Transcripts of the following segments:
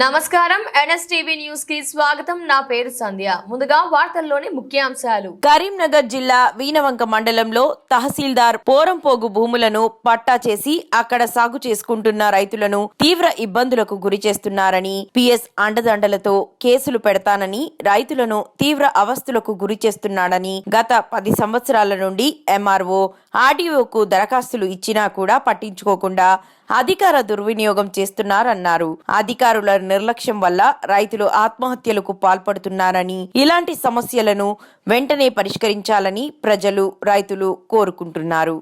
నమస్కారం. ఎన్ఎస్టీవీ న్యూస్కి స్వాగతం. నా పేరు సంధ్య. ముందుగా వార్తల్లోని ముఖ్యాంశాలు. కరీంనగర్ జిల్లా వీనవంక మండలంలో తహసీల్దార్ పోరంపోగు భూములను పట్టా చేసి అక్కడ సాగు చేసుకుంటున్న రైతులను తీవ్ర ఇబ్బందులకు గురి చేస్తున్నారని పిఎస్ అండదండలతో కేసులు పెడతానని రైతులను తీవ్ర అవస్థలకు గురి చేస్తున్నాడని గత పది సంవత్సరాల నుండి ఎంఆర్ఓ ఆర్డీఓకు దరఖాస్తులు ఇచ్చినా కూడా పట్టించుకోకుండా అధికార దుర్వినియోగం చేస్తున్నారన్నారు. అధికారుల నిర్లక్ష్యం వల్ల రైతులు ఆత్మహత్యలకు పాల్పడుతున్నారని ఇలాంటి సమస్యలను వెంటనే పరిష్కరించాలని ప్రజలు రైతులు కోరుకుంటున్నారు.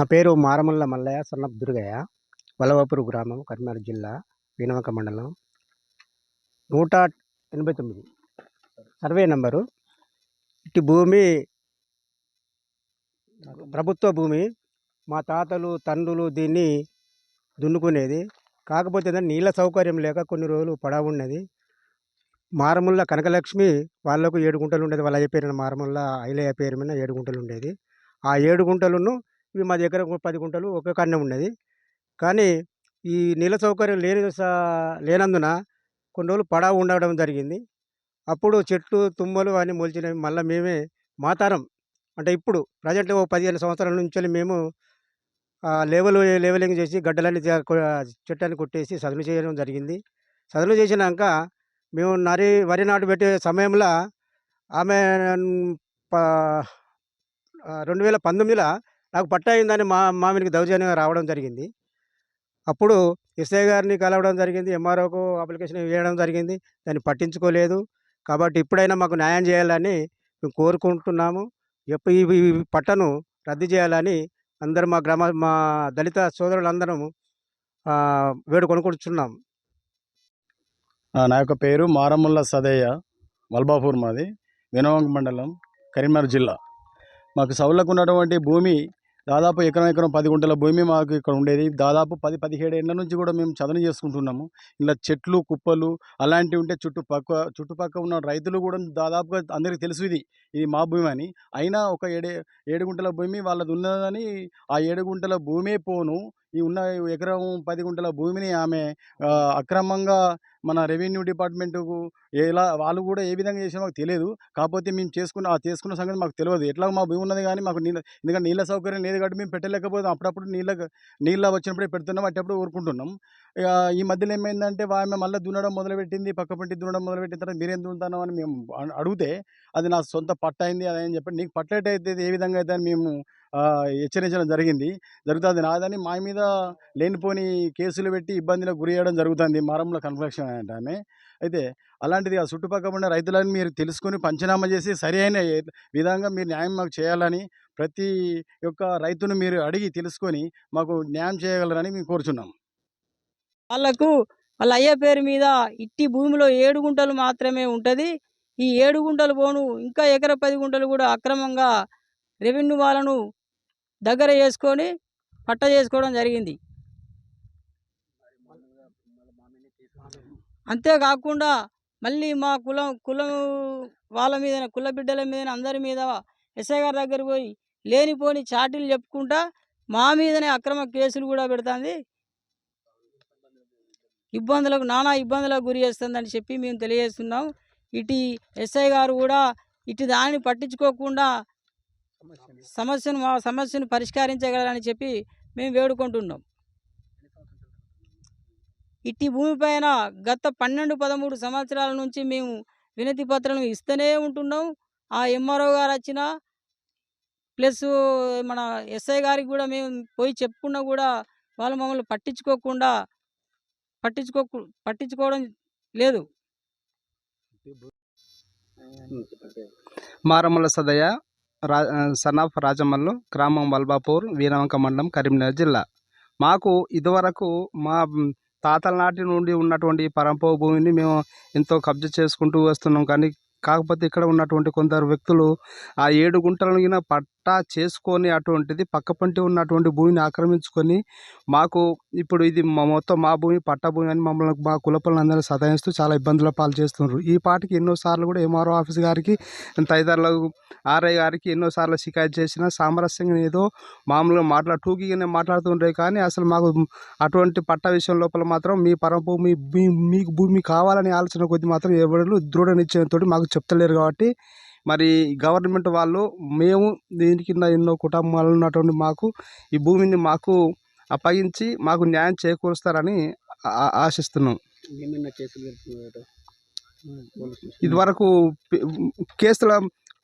నా పేరు మారమల్ల మల్లయ్య సన్నప్ దుర్గయ్య వలవపురు గ్రామం కరీంనగర్ జిల్లా వీణవంక మండలం. నూట ఎనభై తొమ్మిది. Survey number. ఇటు భూమి ప్రభుత్వ భూమి మా తాతలు తండ్రులు దీన్ని దున్నుకునేది. కాకపోతే నీళ్ళ సౌకర్యం లేక కొన్ని రోజులు పడవ ఉన్నది. మారముల్ల కనకలక్ష్మి వాళ్ళకు ఏడు గుంటలు ఉండేది. వాళ్ళ అయ్య పేరున మారముల్ల ఐలయ్య పేరు మీద ఏడు గుంటలు ఉండేది. ఆ ఏడు గుంటలను ఇవి మా దగ్గర పది గుంటలు ఒక కన్నే ఉన్నది. కానీ ఈ నీళ్ళ సౌకర్యం లేని సా- లేనందున కొన్ని రోజులు పడవ ఉండడం జరిగింది. అప్పుడు చెట్లు తుమ్మలు అన్నీ మొలిచినవి. మళ్ళీ మేమే మాతారం అంటే ఇప్పుడు ప్రజెంట్ ఓ పదిహేను సంవత్సరాల నుంచి మేము ఆ, లెవెల్ లెవెలింగ్ చేసి గడ్డలన్నీ చెట్టాన్ని కొట్టేసి సదును చేయడం జరిగింది. సదును చేసినాక మేము నరి వరి నాటు పెట్టే సమయంలో ఆమె ప- రెండు వేల పంతొమ్మిదిలో నాకు పట్టా అయిందని మా మామిడికి దౌర్జన్యంగా రావడం జరిగింది. అప్పుడు ఎస్ఐ గారిని కలవడం జరిగింది ఎంఆర్ఓకు అప్లికేషన్ వేయడం జరిగింది. దాన్ని పట్టించుకోలేదు. కాబట్టి ఇప్పుడైనా మాకు న్యాయం చేయాలని మేము కోరుకుంటున్నాము. ఎప్పుడు ఈ పట్టను రద్దు చేయాలని అందరూ మా గ్రామ మా దళిత సోదరులందరం వేడు వేడుకొనుకుంటున్నాం నా యొక్క పేరు మారముల్ల సదయ్య వల్బాపూర్ మాది వినవంగ మండలం కరీంనగర్ జిల్లా. మాకు సౌలకు ఉన్నటువంటి భూమి దాదాపు ఎకరం ఎకరం పది గుంటల భూమి మాకు ఇక్కడ ఉండేది. దాదాపు పది పదిహేడు ఏళ్ళ నుంచి కూడా మేము చదును చేసుకుంటున్నాము. ఇలా చెట్లు కుప్పలు అలాంటివి ఉంటే చుట్టుపక్క చుట్టుపక్కల ఉన్న రైతులు కూడా దాదాపుగా అందరికీ తెలుసు ఇది. ఇది మా భూమి అని. అయినా ఒక ఏడే ఏడు గుంటల భూమి వాళ్ళది ఉన్నదని ఆ ఏడు గుంటల భూమే పోను. ఈ ఉన్న ఎకరం పది గుంటల భూమిని ఆమె అక్రమంగా మన రెవెన్యూ డిపార్ట్మెంట్కు ఎలా వాళ్ళు కూడా ఏ విధంగా చేసినా మాకు తెలియదు. కాకపోతే మేము చేసుకున్న ఆ చేసుకున్న సంగతి మాకు తెలియదు. ఎట్లా మా భూమి ఉన్నది కానీ మాకు నీళ్ళ ఎందుకంటే నీళ్ళ సౌకర్యం లేదు కాబట్టి మేము పెట్టలేకపోతే అప్పుడప్పుడు నీళ్ళ నీళ్ళ వచ్చినప్పుడే పెడుతున్నాం అట్టప్పుడు ఊరుకుంటున్నాం. ఈ మధ్యలో ఏమైందంటే ఆమె మళ్ళీ దున్నడం మొదలుపెట్టింది పక్క పెట్టి దున్నడం మొదలుపెట్టిన తర్వాత మీరేం దున్నుతాను అని మేము అడిగితే అది నా సొంత పట్ట అయింది అది అని చెప్పి నీకు పట్టేటైతే ఏ విధంగా అయితే అని మేము హెచ్చరించడం జరిగింది. జరుగుతుంది నాదని మా మీద లేనిపోని కేసులు పెట్టి ఇబ్బందులకు గురి చేయడం జరుగుతుంది మారంలో కన్ఫ్లక్షన్ అంటే ఆమె అయితే అలాంటిది ఆ చుట్టుపక్కల ఉన్న రైతులని మీరు తెలుసుకొని పంచనామా చేసి సరి అయిన విధంగా మీరు న్యాయం మాకు చేయాలని ప్రతి ఒక్క రైతును మీరు అడిగి తెలుసుకొని మాకు న్యాయం చేయగలరని మేము కోరుచున్నాం. వాళ్ళకు వాళ్ళ అయ్య పేరు మీద ఇట్టి భూమిలో ఏడు గుంటలు మాత్రమే ఉంటుంది. ఈ ఏడు గుంటలు పోను ఇంకా ఎకర పది గుంటలు కూడా అక్రమంగా రెవెన్యూ వాళ్ళను దగ్గర చేసుకొని పట్ట చేసుకోవడం జరిగింది. అంతేకాకుండా మళ్ళీ మా కులం కులం వాళ్ళ మీద కుల బిడ్డల మీద అందరి మీద ఎస్ఐ గారి దగ్గర పోయి లేనిపోని చాటీలు చెప్పుకుంటా మా మీదనే అక్రమ కేసులు కూడా పెడుతుంది. ఇబ్బందులకు నానా ఇబ్బందులకు గురి చేస్తుందని చెప్పి మేము తెలియజేస్తున్నాం. ఇటు ఎస్ఐ గారు కూడా ఇటు దాన్ని పట్టించుకోకుండా సమస్యను మా సమస్యను పరిష్కరించగలరని చెప్పి మేము వేడుకుంటున్నాం. ఇట్టి భూమిపైన గత పన్నెండు పదమూడు సంవత్సరాల నుంచి మేము వినతి పత్రం ఇస్తూనే ఉంటున్నాం. ఆ ఎంఆర్ఓ గారు వచ్చిన ప్లస్ మన ఎస్ఐ గారికి కూడా మేము పోయి చెప్పుకున్నా కూడా వాళ్ళు మమ్మల్ని పట్టించుకోకుండా పట్టించుకో పట్టించుకోవడం లేదు. మారమ్మల సదయ్య రా సనాఫ్ రాజమల్లు గ్రామం వల్బాపూర్ వీరవంక మండలం కరీంనగర్ జిల్లా. మాకు ఇదివరకు మా తాతల నాటి నుండి ఉన్నటువంటి పరంపో భూమిని మేము ఎంతో కబ్జా చేసుకుంటూ వస్తున్నాం. కానీ కాకపోతే ఇక్కడ ఉన్నటువంటి కొందరు వ్యక్తులు ఆ ఏడు గుంటలను పట్ పట్టా చేసుకొని అటువంటిది పక్క పంటి ఉన్నటువంటి భూమిని ఆక్రమించుకొని మాకు ఇప్పుడు ఇది మా మొత్తం మా భూమి పట్టా భూమి అని మమ్మల్ని మా కులపలందరూ సతాయిస్తూ చాలా ఇబ్బందుల పాలు చేస్తున్నారు. ఈ పాటికి ఎన్నోసార్లు కూడా ఎంఆర్ఓ ఆఫీస్ గారికి తదితరులకు ఆర్ఐ గారికి ఎన్నోసార్లు షికాయత్ చేసిన సామరస్యంగా ఏదో మామూలుగా మాట్లా టూకీగానే మాట్లాడుతుండే కానీ అసలు మాకు అటువంటి పట్టా విషయం లోపల మాత్రం మీ పరం భూమి మీ మీకు భూమి కావాలనే ఆలోచన కొద్ది మాత్రం ఎవరు దృఢ నిశ్చయంతో మాకు చెప్తలేరు కాబట్టి మరి గవర్నమెంట్ వాళ్ళు మేము దీని కింద ఎన్నో కుటుంబాలు ఉన్నటువంటి మాకు ఈ భూమిని మాకు అప్పగించి మాకు న్యాయం చేకూరుస్తారని ఆశిస్తున్నాం. ఇదివరకు కేసుల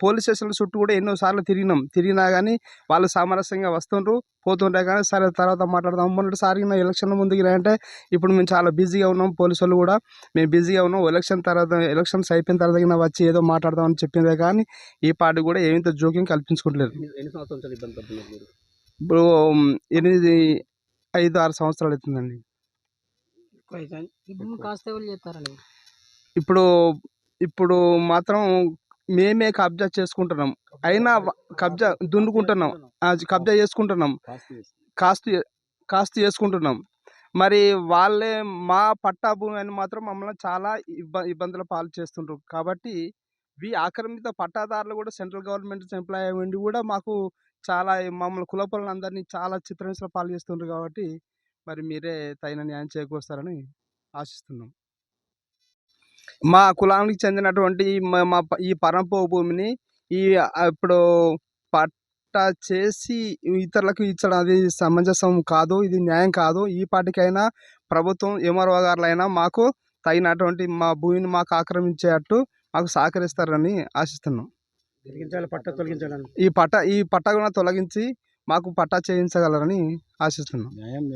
పోలీస్ స్టేషన్ల చుట్టూ కూడా ఎన్నో సార్లు తిరిగినాం. తిరిగినా కానీ వాళ్ళు సామరస్యంగా వస్తుండ్రు పోతుంటే కానీ సరే తర్వాత మాట్లాడదాం. మొన్నటిసారి ఎలక్షన్ ముందుకు అంటే ఇప్పుడు మేము చాలా బిజీగా ఉన్నాం పోలీసు వాళ్ళు కూడా. మేము బిజీగా ఉన్నాం. ఎలక్షన్ తర్వాత ఎలక్షన్స్ అయిపోయిన తర్వాత వచ్చి ఏదో మాట్లాడదామని చెప్పిందే కానీ ఈ పార్టీ కూడా ఏమింత జోక్యం ఎన్ని సంవత్సరాల ఇబ్బంది మీరు? ఇప్పుడు ఎనిమిది ఐదు ఆరు సంవత్సరాలు అవుతుందండి. కాస్త ఇప్పుడు ఇప్పుడు మాత్రం మేమే కబ్జా చేసుకుంటున్నాం. అయినా వ- కబ్జా దున్నుకుంటున్నాం. కబ్జా చేసుకుంటున్నాం. కాస్తు కాస్తు చేసుకుంటున్నాం. మరి వాళ్ళే మా పట్టా భూమి అని మాత్రం మమ్మల్ని చాలా ఇబ్బ ఇబ్బందుల పాలు చేస్తుండ్రు. కాబట్టి ఈ ఆక్రమిత పట్టాదారులు కూడా సెంట్రల్ గవర్నమెంట్ ఎంప్లాయ్ ఉండి కూడా మాకు చాలా మమ్మల్ని కులపలను అందరినీ చాలా చిత్రహింసల పాలు చేస్తుండ్రు కాబట్టి మరి మీరే తగిన న్యాయం చేకూరుస్తారని ఆశిస్తున్నాం. మా కులానికి చెందినటువంటి మా ఈ పరంపో భూమిని ఈ ఇప్పుడు పట్టా చేసి ఇతరులకు ఇచ్చడం అది సమంజసం కాదు ఇది న్యాయం కాదు. ఈ పాటికైనా ప్రభుత్వం ఎంఆర్ఓ గారులైనా మాకు తగినటువంటి మా భూమిని మాకు ఆక్రమించేటట్టు మాకు సహకరిస్తారని ఆశిస్తున్నాం. పట్ట తొలగించాలని. ఈ పట్ట ఈ పట్టా కూడా తొలగించి మాకు పట్టా చేయించగలరని ఆశిస్తున్నాం. న్యాయం